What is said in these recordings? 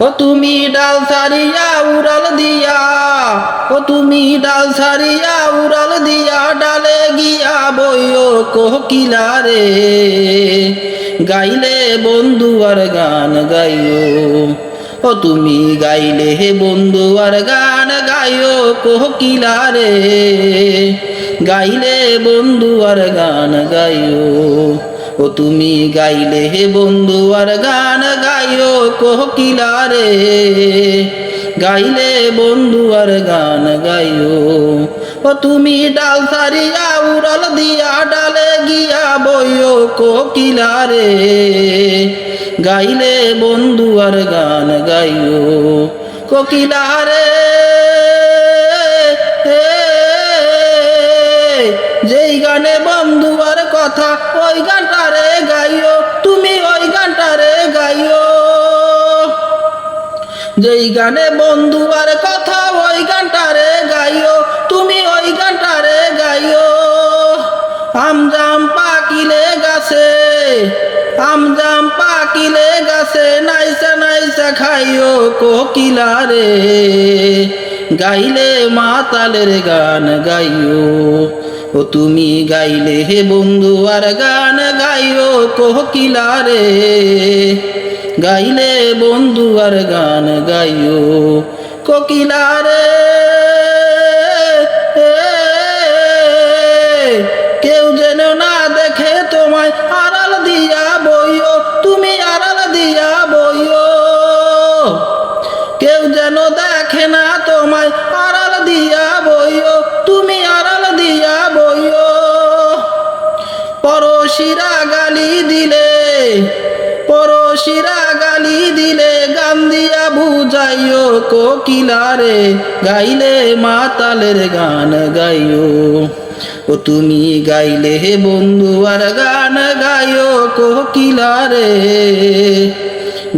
ও তুমি ডাল সারিয়া উড়াল দিয়া, ও তুমি ডাল সারিয়া উড়াল দিয়া, ডালে গিয়া বইও কোকিলা রে গাইলে বন্ধু আর গান গাইও, ও তুমি গাইলে হে বন্ধু আর গান গাইও কোকিলা রে গাইলে বন্ধু আর গান গাইও ও তুমি গাইলে হে বন্ধু আর গান গাইও কোকিলা রে গাইলে বন্ধু আর গান গাইও। ও তুমি ডাল সারিয়া উড়াল দিয়া ডালে গিয়া বইও কোকিলা রে গাইলে বন্ধু আর গান গাইও কোকিলা রে যেই গানে বন্ধু আর কথা ওই গানটারে গাইও, তুমি ওই গানটারে গাইও। আমজাম পাকিলে গাছে আমজাম পাকিলে গাছে, নাইসা নাইসা খাইও কোকিলা রে। গাইলে মাতালের গান গাইও, ও তুমি গাইলে হে বন্ধু আর গান গাইও কোকিলা রে। গাইলে বন্ধু আর গান গাইও। কোকিলা রে কেউ যেন না দেখে তোমায় আড়াল দিয়া বইও, তুমি আড়াল দিয়া বইও। কেউ যেন দেখে না তোমায় আড়াল দিয়া বইও, তুমি আড়াল দিয়া বইও। পরশিরা গালি দিলে দিলে গান দিয়া বুঝাইও কোকিলারে, গাইলে মাতালের গান গাইও। ও তুমি গাইলে হে বন্ধু, আর গান গাইও কোকিলারে।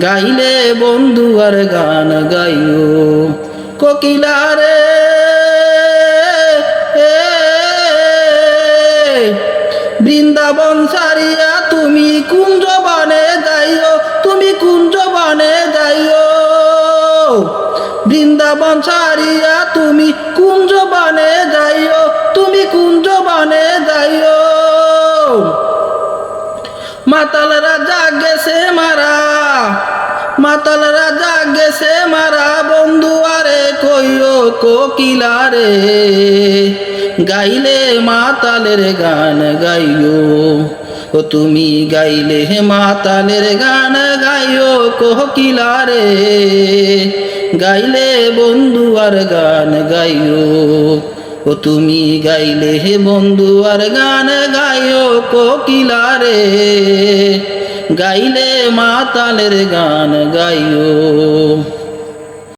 গাইলে বন্ধু, আর গান গাইও কোকিলারে। বৃন্দাবন সারিয়া তুমি কুঞ্জ সারিয়া তুমি কুঞ্জ বনে যাইও? তুমি কুঞ্জ বনে যাইও? মাতাল রাজা গেছে মারা, মাতাল রাজা গেছে মারা, বন্ধু আরে কইও কোকিলা রে গাইলে মাতালের গান গাইও। ও তুমি গাইলে মাতালের গান গাইও কোকিলা রে গাইলে বন্ধু আর গান গাইও। ও তুমি গাইলে হে বন্ধু আর গান গাইও কোকিলারে। গাইলে মাতালের গান গাইও।